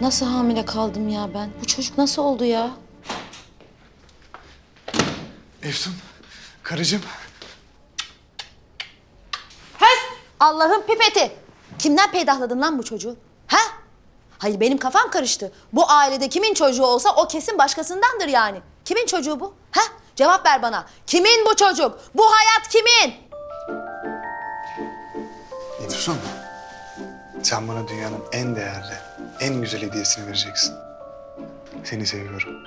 Nasıl hamile kaldım ya ben? Bu çocuk nasıl oldu ya? Efsun, karıcığım. Allah'ın pipeti. Kimden peydahladın lan bu çocuğu? Ha? Hayır benim kafam karıştı. Bu ailede kimin çocuğu olsa o kesin başkasındandır yani. Kimin çocuğu bu? Ha? Cevap ver bana. Kimin bu çocuk? Bu hayat kimin? Efsun, sen bana dünyanın en değerli, en güzel hediyesini vereceksin. Seni seviyorum.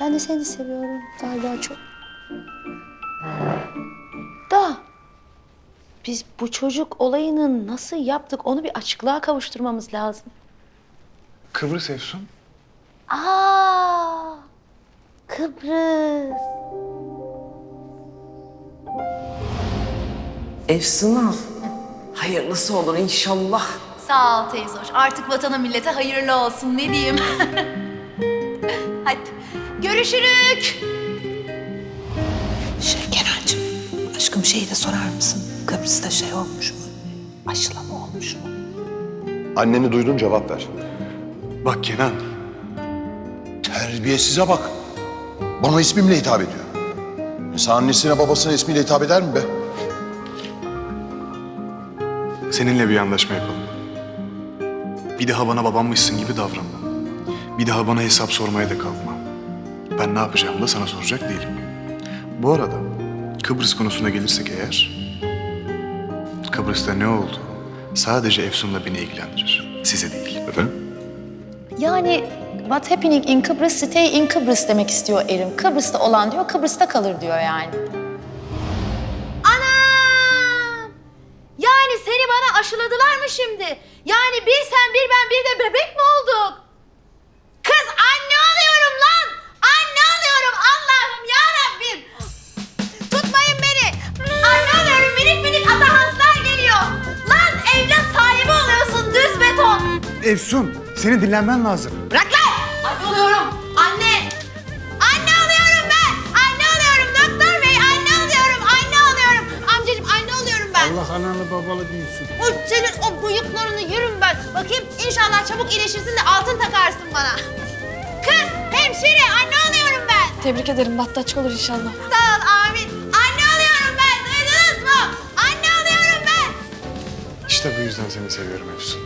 Ben de seni seviyorum galiba çok. Da biz bu çocuk olayını nasıl yaptık onu bir açıklığa kavuşturmamız lazım. Kıbrıs Efsun. Aa! Kıbrıs. Efsun'a. Hayırlısı olur inşallah. Sağ ol teyze hoş. Artık vatana millete hayırlı olsun ne diyeyim. Hadi görüşürük. Şey Kenancığım, aşkım şeyi de sorar mısın? Kıbrıs'ta şey olmuş mu? Aşılama olmuş mu? Anneni duydun cevap ver. Bak Kenan, Terbiyesize bak. Bana ismimle hitap ediyor. Mesela annesine babasına ismiyle hitap eder mi be? Seninle bir anlaşma yapalım. Bir daha bana babammışsın gibi davranma. Bir daha bana hesap sormaya da kalkma. Ben ne yapacağımı da sana soracak değilim. Bu arada Kıbrıs konusuna gelirsek eğer... Kıbrıs'ta ne oldu? Sadece Efsun'la beni ilgilendirir. Size değil. Efendim? Yani what happening in Kıbrıs stay in Kıbrıs demek istiyor Erim. Kıbrıs'ta olan diyor Kıbrıs'ta kalır diyor yani. Aşıladılar mı şimdi? Yani bir sen bir ben bir de bebek mi olduk? Kız anne oluyorum lan! Anne oluyorum Allah'ım ya Rabbim! Tutmayın beni! Anne oluyorum minik minik atahanslar geliyor! Lan evlat sahibi oluyorsun düz beton! Efsun, seni dinlenmen lazım. Bırak lan! Babalı büyüsün. Oy senin o bıyıklarını yerim ben. Bakayım inşallah çabuk iyileşirsin de altın takarsın bana. Kız hemşire anne oluyorum ben. Tebrik ederim Battaç olur inşallah. Sağ ol amin. Anne oluyorum ben duydunuz mu? Anne oluyorum ben. İşte bu yüzden seni seviyorum Efsun.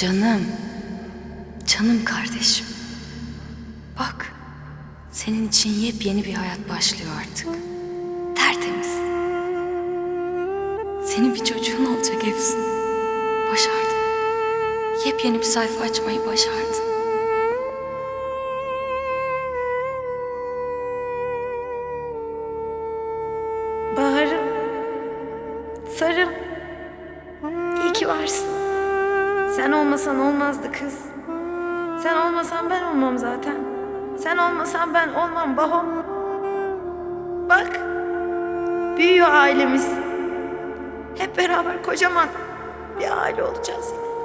Canım, canım kardeşim. Bak, senin için yepyeni bir hayat başlıyor artık. Tertemiz. Senin bir çocuğun olacak Efsun. Başardın. Yepyeni bir sayfa açmayı başardın. Baharım, sarım, iyi ki varsın. Sen olmasan olmazdı kız. Sen olmasan ben olmam zaten. Sen olmasan ben olmam Baho. Bak, büyüyor ailemiz. Hep beraber kocaman bir aile olacağız yine.